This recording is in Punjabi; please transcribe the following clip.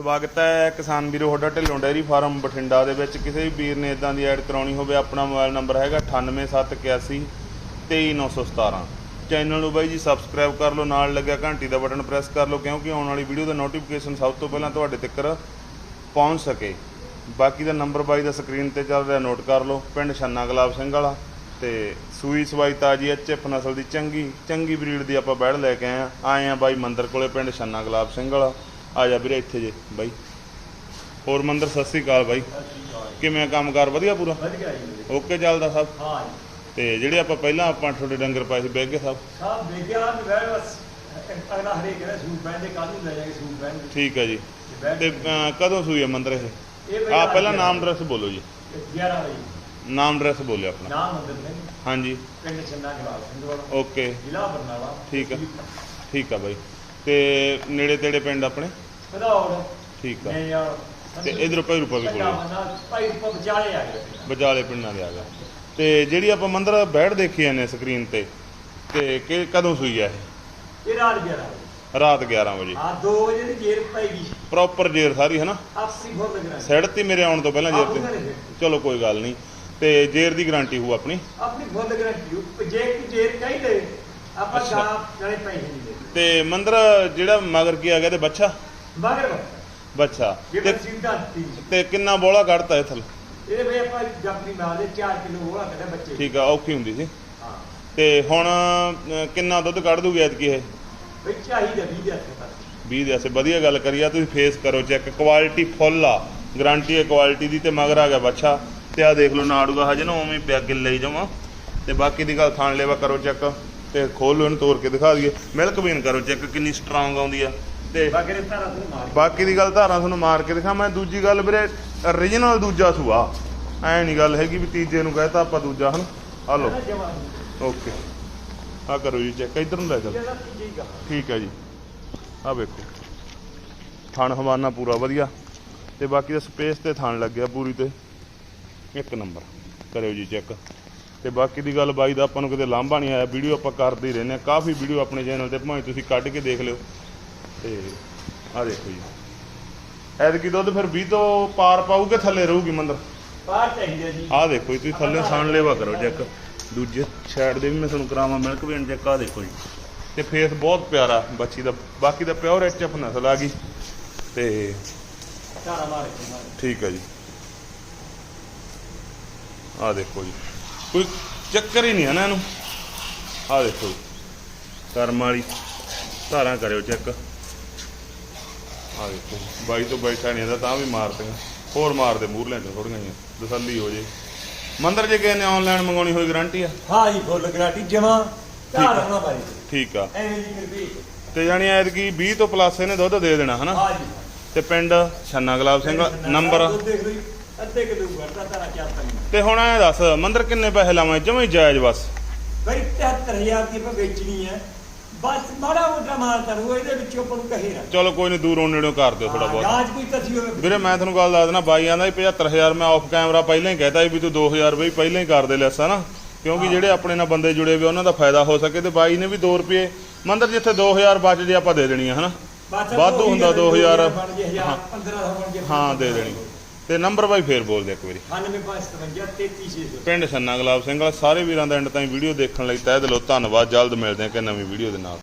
ਸਵਾਗਤ ਹੈ ਕਿਸਾਨ ਵੀਰੋ, ਤੁਹਾਡਾ ਢਿੱਲੋਂ ਡੈਰੀ ਫਾਰਮ ਬਠਿੰਡਾ ਦੇ ਵਿੱਚ। ਕਿਸੇ ਵੀ ਵੀਰ ਨੇ ਇਦਾਂ ਦੀ ਐਡ ਕਰਾਉਣੀ ਹੋਵੇ, ਆਪਣਾ ਮੋਬਾਈਲ ਨੰਬਰ ਹੈਗਾ 98781 23917 ਚੈਨਲ ਨੂੰ ਬਾਈ ਜੀ ਸਬਸਕ੍ਰਾਈਬ ਕਰ ਲਓ, ਨਾਲ ਲੱਗਿਆ ਘੰਟੀ ਦਾ ਬਟਨ ਪ੍ਰੈਸ ਕਰ ਲਓ, ਕਿਉਂਕਿ ਆਉਣ ਵਾਲੀ ਵੀਡੀਓ ਦਾ ਨੋਟੀਫਿਕੇਸ਼ਨ ਸਭ ਤੋਂ ਪਹਿਲਾਂ ਤੁਹਾਡੇ ਤੱਕ ਪਹੁੰਚ ਸਕੇ। ਬਾਕੀ ਦਾ ਨੰਬਰ ਬਾਈ ਦਾ ਸਕਰੀਨ ਤੇ ਚੱਲ ਰਿਹਾ, ਨੋਟ ਕਰ ਲਓ। ਪਿੰਡ ਛੰਨਾ ਗੁਲਾਬ ਸਿੰਘ ਵਾਲਾ ਤੇ ਸੂਈ ਸਵਾਈ ਤਾਜੀ ਐਚਐਫ ਨਸਲ ਦੀ ਚੰਗੀ ਚੰਗੀ ਬਰੀਡ ਦੀ ਆਪਾਂ ਬੈੜ ਲੈ ਕੇ ਆਏ ਆ ਆਏ ਆ ਬਾਈ ਮੰਦਰ ਕੋਲੇ ਪਿੰਡ ਛੰਨਾ ਗੁਲਾਬ ਸਿੰਘ ਵਾਲਾ। ਆ ਜਾ ਵੀਰੇ ਇੱਥੇ ਜੇ ਬਾਈ। ਹੋਰ ਮੰਦਰ ਸਤਿ ਸ੍ਰੀ ਅਕਾਲ ਬਾਈ। ਕਿਵੇਂ ਆ ਕੰਮਕਾਰ? ਵਧੀਆ ਪੂਰਾ? ਵਧੀਆ ਜੀ ਓਕੇ ਚੱਲਦਾ ਸਭ? ਹਾਂ ਤੇ ਜਿਹੜੇ ਆਪਾਂ ਪਹਿਲਾਂ ਆਪਾਂ ਤੁਹਾਡੇ ਡੰਗਰ ਪਾਏ ਸੀ ਬਹਿ ਗਏ ਸਭ? ਸਭ ਵੀ ਬੈਠ ਬਸ। ਅਗਲਾ ਹਰੇ ਕਹਿੰਦਾ ਸੂਟ ਪਹਿਨਦੇ ਕੱਲ ਨੂੰ ਲੈ ਜਾਗੇ ਸੂਟ ਪਹਿਨ ਠੀਕ ਹੈ ਜੀ। ਤੇ ਕਦੋਂ ਸੂਈ ਹੈ ਮੰਦਰ ਇਹ? ਆ ਪਹਿਲਾਂ ਨੂੰ ਨਾਮ ਐਡਰੈਸ ਬੋਲੋ ਜੀ। 11 ਵਜੇ। ਨਾਮ ਐਡਰੈਸ ਬੋਲਿਓ ਆਪਣਾ। ਨਾਮ ਮੰਦਰ ਸਿੰਘ ਹਾਂਜੀ। ਪਿੰਡ ਛੰਨਾ ਜਵਾਬ ਸਿੰਘ ਵਾਲਾ। ਓਕੇ। ਜ਼ਿਲ੍ਹਾ ਬਰਨਾਲਾ। ਠੀਕ ਆ। ਠੀਕ ਆ ਬਾਈ। ਤੇ ਨੇੜੇ ਤੇੜੇ ਪਿੰਡ ਆਪਣੇ? ਪਧੌੜ ਠੀਕ ਆ। ਮੈਂ ਯਾਰ ਤੇ ਇਧਰੋਂ ਭਾਈ ਰੂਪਾ ਵੀ ਬੋਲੋ ਭਾਈ ਰੂਪਾ ਵਿਚਾਲੇ ਆ ਗਏ। ਬਜਾਲੇ ਪਿੰਡਾਂ ਦੇ ਆ ਗਿਆ ਤੇ ਜਿਹੜੀ ਆਪਾਂ ਮੰਦਰ ਬੈਠ ਦੇਖੀ ਜਾਂਦੇ ਸਕਰੀਨ ਤੇ ਤੇ ਕਿ ਕਦੋਂ ਸੂਈ ਆ ਇਹ? ਇਹ ਰਾਤ 11 ਵਜੇ। ਰਾਤ 11 ਵਜੇ। ਆ 2 ਵਜੇ ਦੀ ਜੇਰ ਪੈਗੀ ਪ੍ਰੋਪਰ ਜੇਰ ਸਾਰੀ ਹੈ ਨਾ ਆਪਸੀ ਬਹੁਤ ਲੱਗਣਾ ਸਾਈਡ ਤੇ ਮੇਰੇ ਆਉਣ ਤੋਂ ਪਹਿਲਾਂ ਜੇਰ ਤੇ। ਚਲੋ ਕੋਈ ਗੱਲ ਨਹੀਂ। ਤੇ ਜੇਰ ਦੀ ਗਾਰੰਟੀ ਹੋਊ ਆਪਣੀ? ਆਪਣੀ ਫੁੱਲ ਗਰੰਟੀ ਜੇ ਕਿ ਜੇਰ ਕਹੀ ਦੇ ਆਪਾਂ ਅੱਛਾ। ਗਾਂ ਨਾਲੇ ਪੈਸੇ ਨਹੀਂ ਦੇ। ਤੇ ਮੰਦਰ ਜਿਹੜਾ ਮਗਰ ਕੀ ਆ ਗਿਆ ਤੇ ਬੱਚਾ? ਮਗਰ ਬੱਚਾ ਜੇ ਤੇ ਮੈਂ ਸਿੰਧਾ ਦਿੱਤੀ। ਤੇ ਕਿੰਨਾ ਬੋਲਾ ਕੱਢਤਾ ਇਹ ਥਲ? ਇਹ ਵੀ ਆਪਾਂ ਜਪਨੀ ਮਾਰ ਦੇ 4 ਕਿਲੋ ਹੋਲਾ ਕੱਢਿਆ ਬੱਚੇ। ਠੀਕ ਆ ਔਖੀ ਹੁੰਦੀ ਸੀ। ਹਾਂ। ਤੇ ਹੁਣ ਅਹ, ਕਿੰਨਾ ਦੁੱਧ ਕੱਢ ਦੂਗੀ ਐਤਕੀ ਇਹ? ਵੀ ਚਾਹੀਦਾ 20 ਦੇ ਹੱਥ ਤੱਕ। 20 ਦੇ ਐਸੇ ਵਧੀਆ ਗੱਲ ਕਰੀ ਆ ਤੁਸੀਂ ਫੇਸ ਕਰੋ ਚੈੱਕ ਕੁਆਲਿਟੀ ਫੁੱਲ ਆ। ਗਾਰੰਟੀ ਹੈ ਕੁਆਲਿਟੀ ਦੀ ਤੇ ਮਗਰ ਆ ਗਿਆ ਬੱਚਾ। ਤੇ ਆ ਦੇਖ ਲਓ ਨਾੜੂਗਾ ਹਜੇ ਨਾ ਉਵੇਂ ਹੀ ਪਿਆ ਗਿੱਲੇ ਹੀ ਜਮਾ ਤੇ ਬਾਕੀ ਦੀ ਗੱਲ ਥਾਣ ਲੈਵਾ ਕਰੋ ਚੈੱਕ ਤੇ ਖੋਲ ਲਓ ਇਹਨੂੰ ਤੋੜ ਕੇ ਦਿਖਾ ਦਈਏ। ਮਿਲਕ ਵੀਨ ਕਰੋ ਚੈੱਕ ਕਿੰਨੀ ਸਟਰੋਂਗ ਆਉਂਦੀ ਆ। ਤੇ ਬਾਕੀ ਦੇ ਤਾਰਾ ਤੋਂ ਮਾਰ ਬਾਕੀ ਦੀ ਗੱਲ ਧਾਰਾਂ ਤੁਹਾਨੂੰ ਮਾਰ ਕੇ ਦਿਖਾ ਮੈਂ ਦੂਜੀ ਗੱਲ ਵੀਰੇ origignal ਦੂਜਾ ਸੂਆ ਐ ਨਹੀਂ ਗੱਲ ਹੈਗੀ ਵੀ ਤੀਜੇ ਨੂੰ ਕਹਿਤਾ ਆਪਾਂ ਦੂਜਾ ਹਨ? ਆ ਲਓ। ਓਕੇ। ਆ ਕਰੋ ਜੀ ਚੈੱਕ ਇਧਰ ਨੂੰ ਲੈ ਚੱਲ। ਠੀਕ ਹੈ ਜੀ। ਆ ਵੇਖੋ। ਥਣ ਹਵਾਨਾ ਪੂਰਾ ਵਧੀਆ। ਤੇ ਬਾਕੀ ਦਾ ਸਪੇਸ ਤੇ ਥਣ ਲੱਗਿਆ ਪੂਰੀ ਤੇ। ਇੱਕ ਨੰਬਰ। ਕਰਿਓ ਜੀ ਚੈੱਕ। ਤੇ ਬਾਕੀ ਦੀ ਗੱਲ ਬਾਈ ਦਾ ਆਪਾਂ ਨੂੰ ਕਿਤੇ ਲਾਂਭਾ ਨਹੀਂ ਆਇਆ। ਵੀਡੀਓ ਆਪਾਂ ਕਰਦੇ ਹੀ ਰਹਿੰਦੇ ਆ ਕਾਫੀ ਵੀਡੀਓ ਆਪਣੇ ਚੈਨਲ ਤੇ ਭਾਵੇਂ ਤੁਸੀਂ ਕੱਢ ਕੇ ਦੇਖ ਲਿਓ। ਤੇ ਆ ਦੇਖੋ ਜੀ। ਐਤਕੀ ਦੁੱਧ ਫਿਰ 20 ਤੋਂ ਪਾਰ ਪਾਊਗੇ ਥੱਲੇ ਰਹੂਗੀ ਮੰਦਰ? ਬਾਹਰ ਚਾਹੀਦਾ ਜੀ। ਆਹ ਦੇਖੋ ਜੀ ਤੁਸੀਂ ਥੱਲੇ ਸਾਣ ਲੈਵਾ ਕਰੋ ਚੈੱਕ। ਦੂਜੇ ਸਾਈਡ ਦੇ ਵੀ ਮੈਂ ਤੁਹਾਨੂੰ ਕਰਾਵਾਂ ਮਿਲਕ ਵੇਨ ਚੈੱਕ ਆਹ ਦੇਖੋ ਜੀ। ਤੇ ਫੇਸ ਬਹੁਤ ਪਿਆਰਾ ਬੱਚੀ ਦਾ ਬਾਕੀ ਦਾ ਪਿਓਰ ਐਚਐਫ ਨਸਲ ਆ ਗਈ। ਤੇ ਤਾਰਾ ਮਾਰ ਕੇ ਮਾਰ। ਠੀਕ ਹੈ ਜੀ। ਆਹ ਦੇਖੋ ਜੀ। ਕੋਈ ਚੱਕਰ ਹੀ ਨਹੀਂ ਹੈ ਨਾ ਇਹਨੂੰ। ਆਹ ਦੇਖੋ ਜੀ। ਕਰਮ ਵਾਲੀ। ਧਾਰਾਂ ਕਰਿਓ ਚੈੱਕ। ਦੇਖੋ ਜੀ। ਬਾਈ ਤੋਂ ਬੈਠਾ ਨਹੀਂ ਇਹਦਾ ਤਾਂ ਵੀ ਮਾਰਦੇ ਹੋਰ ਮਾਰਦੇ ਮੂਰਲਿਆਂ ਚ ਥੋੜੀਆਂ ਜਿਹੀਆਂ ਤਸੱਲੀ ਹੋ ਜੇ। ਮੰਦਰ ਜੇ ਕਿਸੇ ਨੇ ਆਨਲਾਈਨ ਮੰਗਾਉਣੀ ਹੋਈ ਗਾਰੰਟੀ ਆ? ਹਾਂ ਜੀ ਫੁੱਲ ਗਰਾਟੀ ਜਮਾ ਠੀਕ ਤਾਰ ਆ। ਨਾ ਪਾਈ ਠੀਕ ਆ। ਐਵੇਂ ਜੀ ਕਰਦੀ ਤੇ ਜਾਣੀ ਐਤਕੀ 20 ਤੋਂ ਪਲੱਸ ਇਹਨੇ ਦੁੱਧ ਦੇ ਦੇਣਾ ਹਨਾ? ਹਾਂ ਜੀ। ਤੇ ਪਿੰਡ ਛੰਨਾ ਗੁਲਾਬ ਸਿੰਘ ਨੰਬਰ। ਦੁੱਧ ਦੇਖ ਲਈ ਅੱਧੇ ਕਿਲੋ ਵਰਤਾ ਤਾਰਾ ਚਾਰ ਤੰਗ ਤੇ ਹੁਣ ਐ ਦੱਸ ਮੰਦਰ ਕਿੰਨੇ ਪੈਸੇ ਲਾਵਾਂ? ਜਮਾ ਹੀ ਜਾਇਜ਼ ਬਸ। ਬਈ 73000 ਦੀ ਆਪਾਂ ਵੇਚਣੀ ਹੈ। ਬਸ ਮਾੜਾ ਮੋਟਾ ਮਾਰ ਕਰੂ ਇਹਦੇ ਵਿੱਚੋਂ ਆਪਾਂ ਨੂੰ ਕਹੇ ਨਾ। ਚਲੋ ਕੋਈ ਨਹੀਂ ਦੂਰੋਂ ਨੇੜੋਂ ਕਰ ਦਿਓ ਥੋੜਾ ਬਹੁਤ। ਰਾਜ ਕੋਈ ਤਸੀ ਹੋਵੇ। ਵੀਰੇ ਮੈਂ ਤੁਹਾਨੂੰ ਗੱਲ ਦੱਸ ਦੇਣਾ ਬਾਈ ਆਂਦਾ 75000 ਮੈਂ ਆਫ ਕੈਮਰਾ ਪਹਿਲਾਂ ਹੀ ਕਹਿਤਾ ਸੀ ਵੀ ਤੂੰ 2000 ਰੁਪਏ ਪਹਿਲਾਂ ਹੀ ਕਰ ਦੇ ਲੈਸ ਹਨਾ ਕਿਉਂਕਿ ਜਿਹੜੇ ਆਪਣੇ ਨਾਲ ਬੰਦੇ ਜੁੜੇ ਹੋਏ ਉਹਨਾਂ ਦਾ ਫਾਇਦਾ ਹੋ ਸਕੇ ਤੇ ਬਾਈ ਨੇ ਵੀ 2 ਰੁਪਏ ਮੰਦਰ ਜਿੱਥੇ 2000 ਬਚ ਜੇ ਆਪਾਂ ਦੇ ਦੇਣੀ ਆ ਹਨਾ? ਵਾਧੂ ਹੁੰਦਾ 2000 ਬਣ ਜੇ 1000 1500 ਬਣ ਜੇ। ਹਾਂ ਦੇ ਦੇਣੀ। ਤੇ ਨੰਬਰ ਬਾਈ ਫੇਰ ਬੋਲ ਦੇ ਇੱਕ ਵਾਰੀ। 9557 33600 ਪਿੰਡ ਛੰਨਾ ਗੁਲਾਬ ਸਿੰਘ ਵਾਲਾ ਸਾਰੇ ਵੀਰਾਂ ਦਾ ਐਂਡ ਤਾਈਂ ਵੀਡੀਓ ਦੇਖਣ ਲਈ ਤਹਿ ਦਿਲੋਂ ਧੰਨਵਾਦ ਜਲਦ ਮਿਲਦੇ ਹਾਂ ਕਿ ਨਵੀਂ ਵੀਡੀਓ ਦੇ ਨਾਲ।